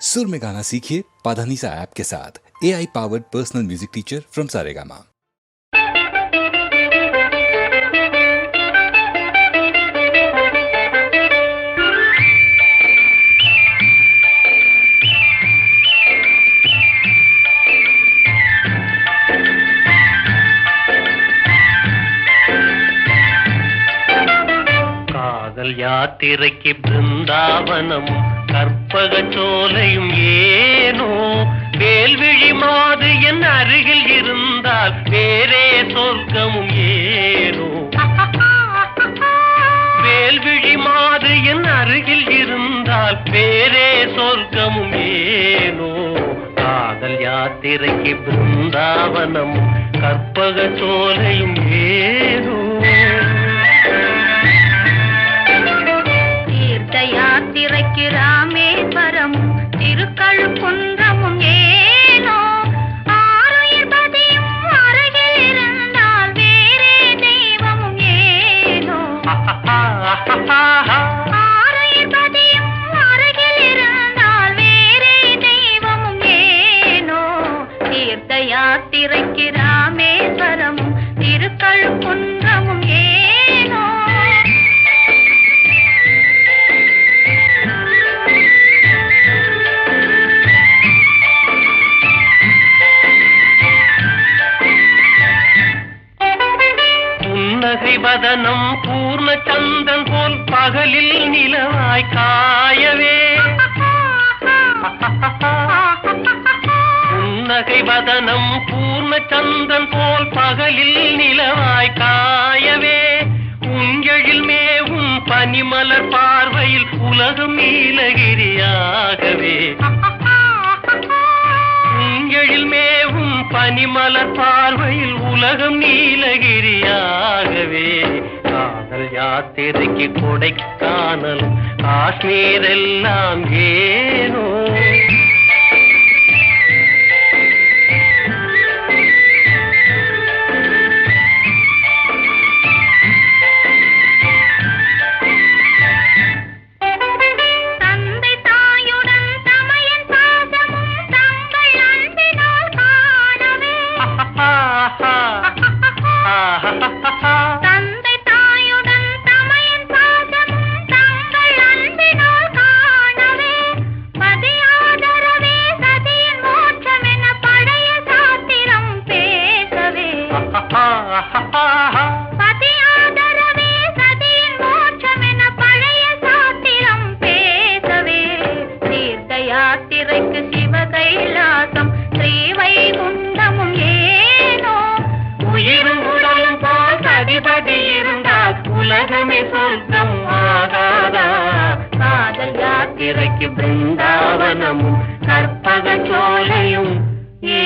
सुर में गाना सीखिए पाधानीसा ऐप के साथ A I powered personal music teacher from Saregama காதல் யாத்திரைக்கு பிருந்தாவனம் பகச்சோலையும் ஏனோ? வேல்விழி மாது என் அருகில் இருந்தால் வேறே சொர்க்கமும் ஏனோ? வேல்விழி மாது என் அருகில் இருந்தால் வேறே சொர்க்கமும் ஏனோ? காதல் யாத்திரைக்கு பிருந்தாவனம் கற்பக சோலையும் ஏனோ? திருக்கழுக்குன்றமும் ஏனோ புன்னகை பூர்ண சந்தன் போல் பகலில் நிலவாய் காயவே. புன்னகை வதனம் பூர்ண சந்தன் போல் பகலில் நிலவாய் காயவே. உஞ்சழில் மேவும் பனிமலர் பார்வையில் உலகம் நீலகிரியாகவே. உஞ்சழில் மேவும் பனிமலர் பார்வையில் உலகம் நீலகிரியாகவே. காதல் யாத்திரைக்கு கொடைக்கானல் காஷ்மீர் எல்லாம் உலகமே சொந்தம் ஆகாதா? காதல் யாத்திரைக்கு பிருந்தாவனமும் கற்பக சோலையும் ஏ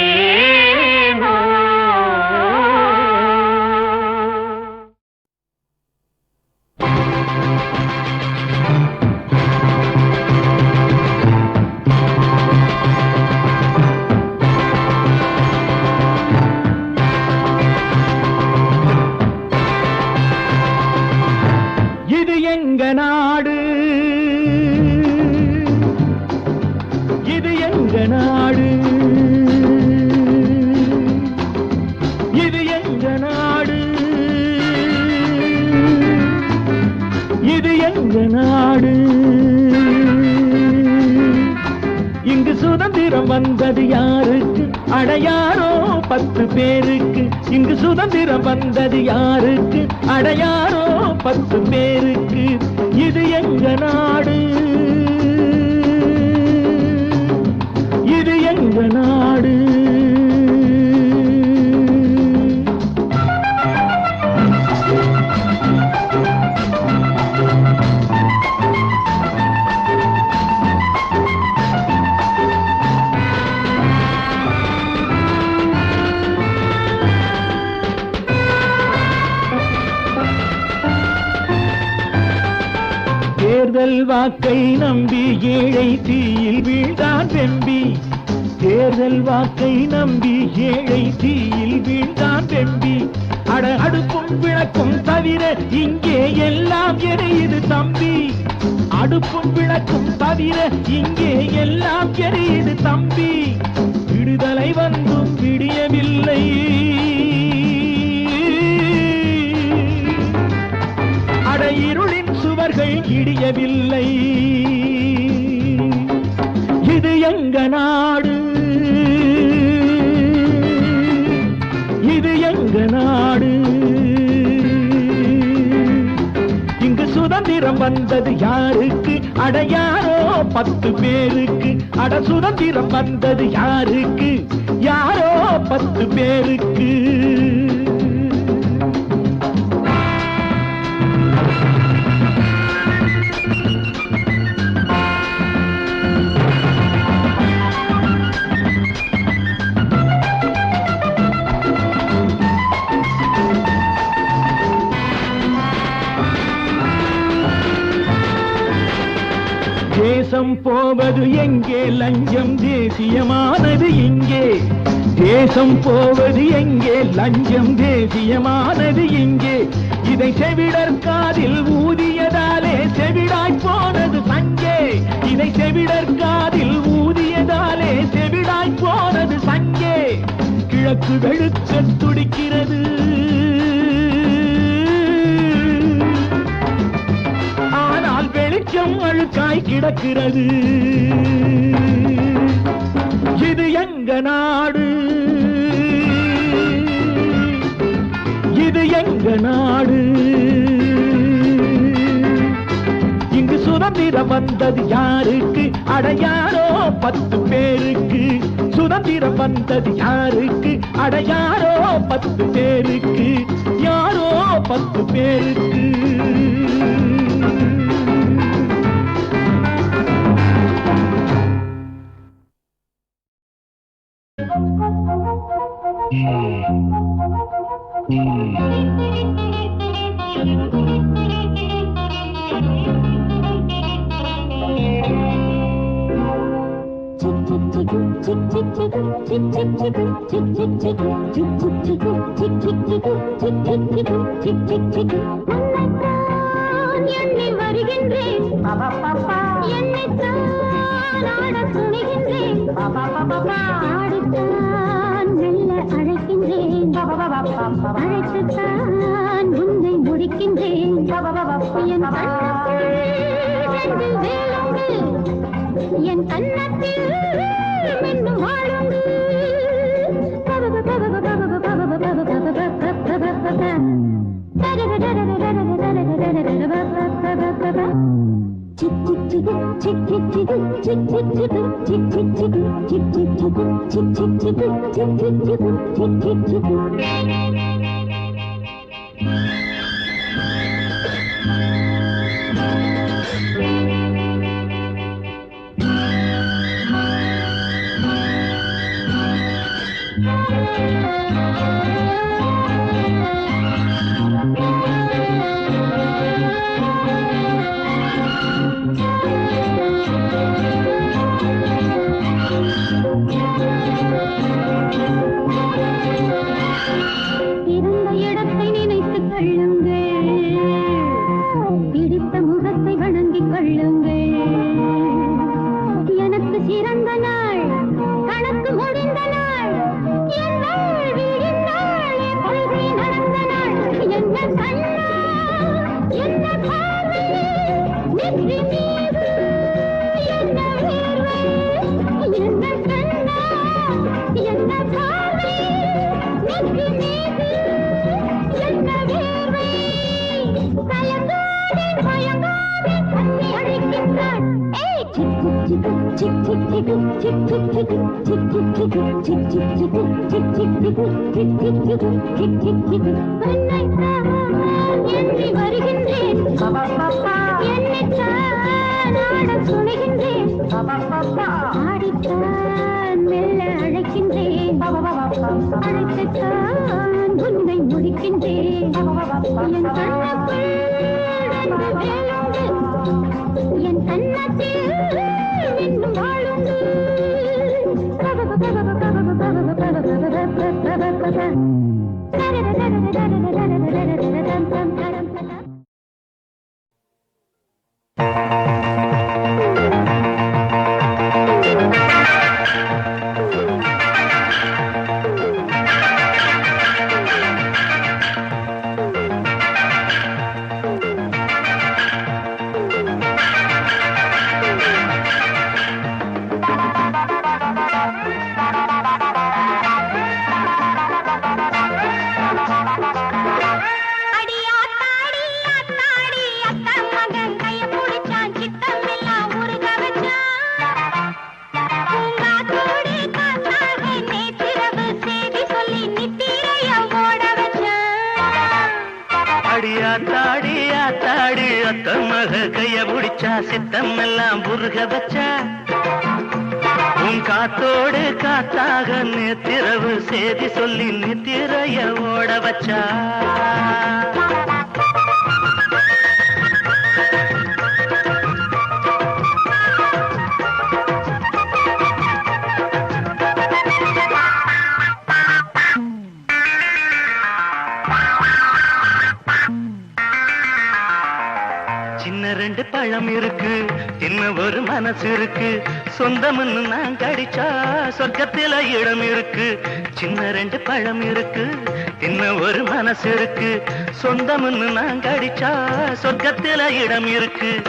சுதந்திரம் வந்தது யாருக்கு? அடையாரோ? பத்து பேருக்கு. இது எங்க அடையாரோ யாரோ பத்து பேருக்கு? அட சுதந்திரம் வந்தது யாருக்கு? யாரோ பத்து பேருக்கு? போவது எங்கே? லஞ்சம் தேசியமானது இங்கே. தேசம் போவது எங்கே? லஞ்சம் தேசியமானது இங்கே. இதை செவிடர் காதில் ஊதியதாலே செவிடாய் போனது சங்கே. இதை செவிடர் காதில் ஊதியதாலே செவிடாய் போனது சங்கே. கிழக்கு வெளுக்க துடிக்கிறது. ஆனால் அழுக்காய் கிடக்கிறது. இது எங்க நாடு? இது எங்க நாடு? இங்கு சுதந்திரம் வந்தது யாருக்கு? அடையாரோ பத்து பேருக்கு. சுதந்திரம் வந்தது யாருக்கு? அடையாரோ பத்து பேருக்கு. யாரோ பத்து பேருக்கு. என்னை வருகின்றேன் என்னை துணிகின்றேன் பாபா பாபா ஆடுத்தான் மெல்ல அழைக்கின்றேன். அழைத்துத்தான் உன்னை முடிக்கின்றேன். என் கண்ணத்தில் ரெண்டு வேலுண்டு என் கண்ணத்தில் மின்னும் Thank you. என்று வருகின்றேன் என்னைத்தான் சொல்கின்றேன் ஆடித்தான் மெல்ல அழைக்கின்றேன் அழைத்துத்தான் உன்னை முடிக்கின்றேன் என் கண்ணக்குள் என் கண்ணத்தில் என்னும் வாழுங்கள் காத்தாக நேத்திரவு சேதி சொல்லி நித்திரைய ஓட வச்சா. பழம் இருக்கு. என்ன ஒரு மனசு இருக்கு. சொந்தம்னு நான் கடிச்சா சொர்க்கத்தில இடம் இருக்கு. சின்ன ரெண்டு பழம் இருக்கு. என்ன ஒரு மனசு இருக்கு. சொந்தம்னு நான் கடிச்சா சொர்க்கத்தில இடம் இருக்கு.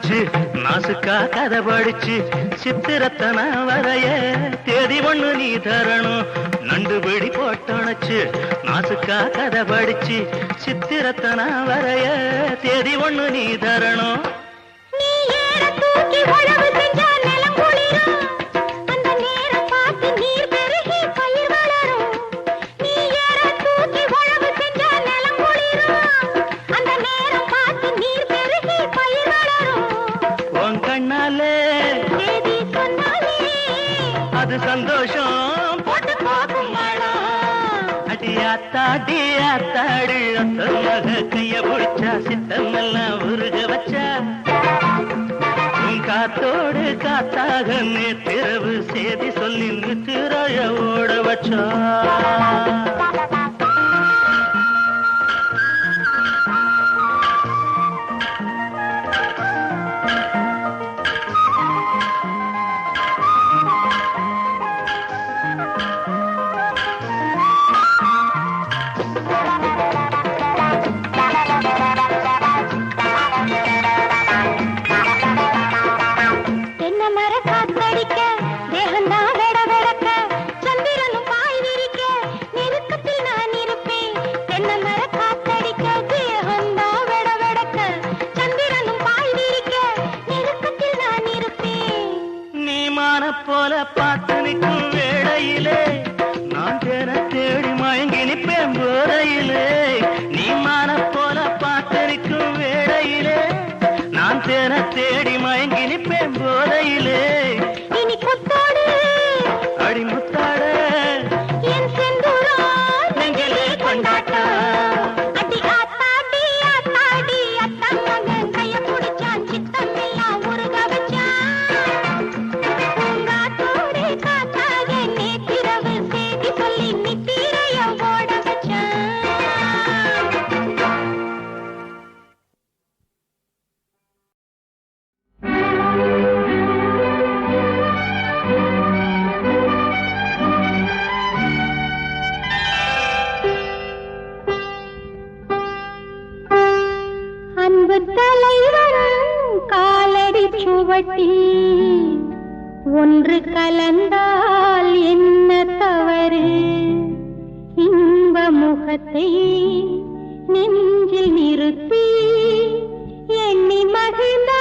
படிச்சு நாசுக்கா கதை படிச்சு. சித்திரத்தன வரைய தேதி ஒண்ணு நீ தரணும். நண்டு பிடி போட்டணைச்சு. நாசுக்கா கதை படிச்சு. சித்திரத்தன வரைய தேதி ஒண்ணு நீ தரணும். அது சந்தோஷம். போட்டு போகும் அடியாத்தாடி ஆத்தாடி ஒத்தமாக கைய பிடிச்சா சித்தமெல்லாம் உருக வச்சா. காத்தோடு காத்தாக நேத்திரவு சேதி சொல்லி நித்திரைய ஓட வச்சா. துன்பத்தை நெஞ்சில் நிறுத்தி எண்ணி மகிழ்ந்த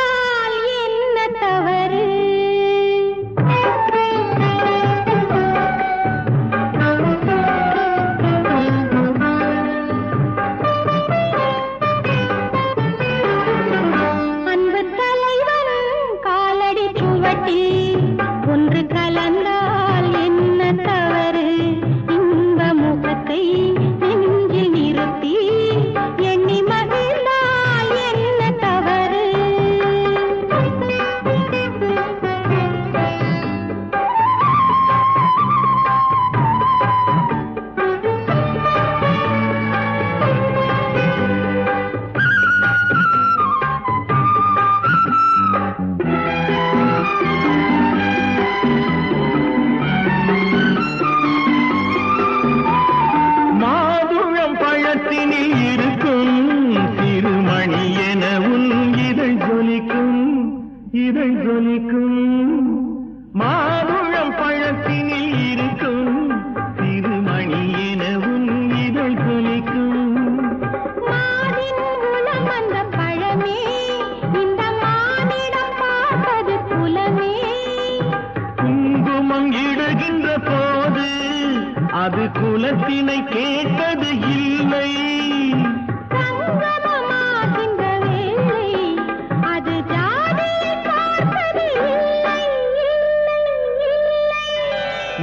வந்தது அது குலத்தினை கேட்டது இல்லை.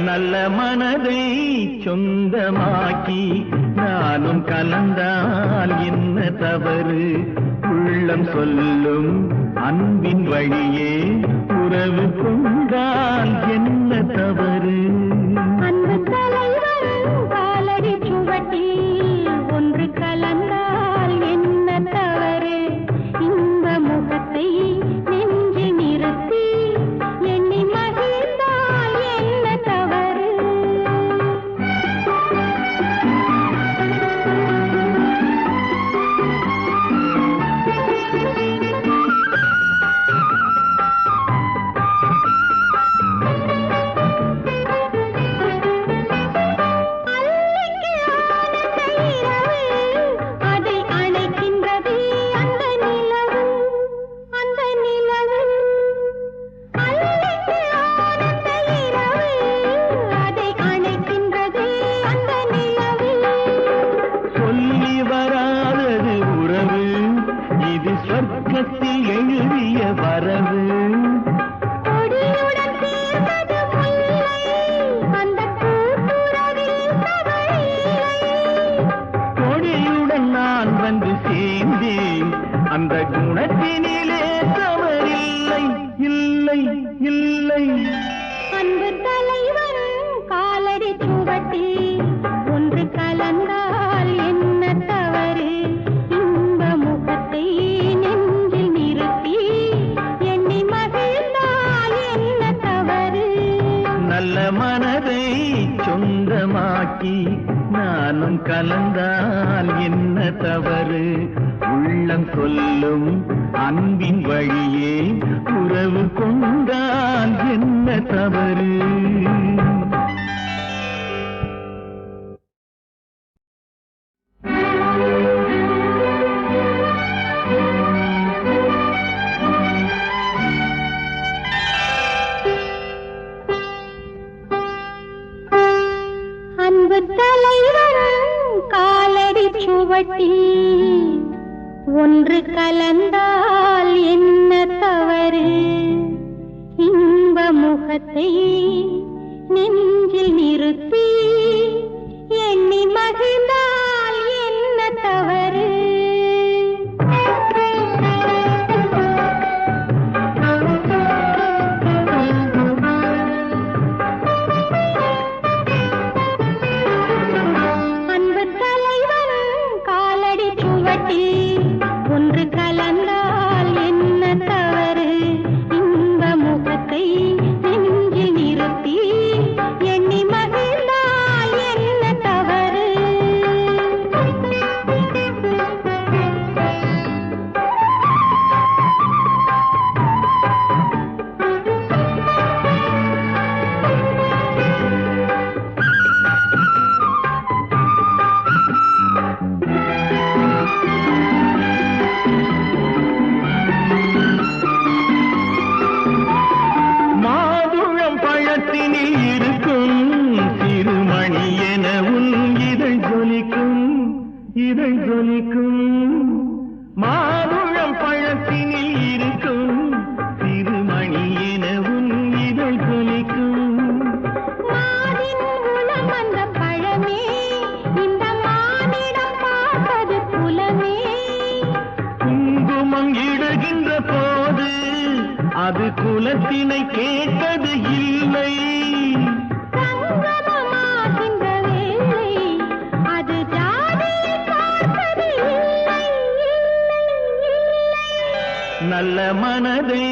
நல்ல மனதை சொந்தமாக்கி நானும் கலந்தால் என்ன தவறு? உள்ளம் சொல்லும் அன்பின் வழியே உறவு கொண்டால் என்ன தவறு? தாயே உறவு கொண்டால் என்ன தவறு? நல்ல மனதை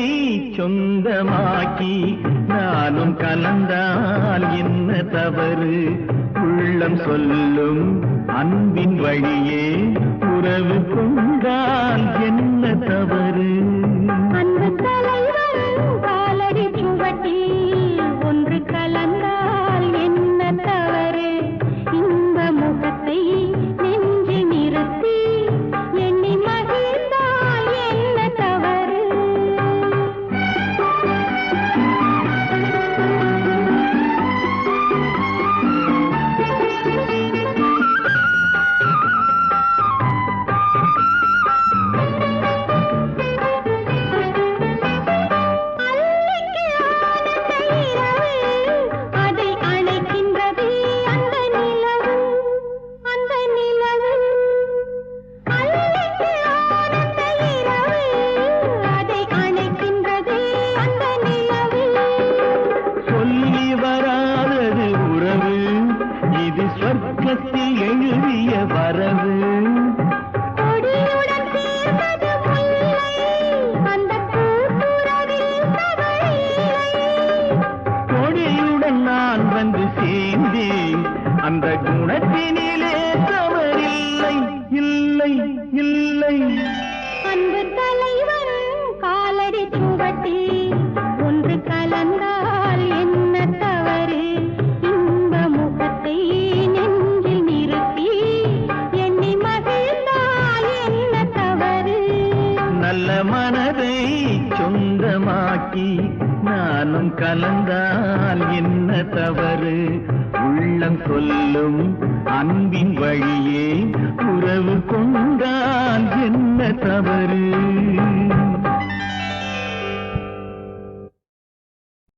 சொந்தமாக்கி நானும் கலந்தால் என்ன தவறு? உள்ளம் சொல்லும் அன்பின் வழியே உறவு கொண்டால் என்ன தவறு? வந்து அந்த குணத்தினிலே தவறில்லை இல்லை இல்லை. அன்பு தலைவர் நானும் கலந்தால் என்ன தவறு? உள்ளம் சொல்லும் அன்பின் வழியே உறவு கொண்டால் என்ன தவறு?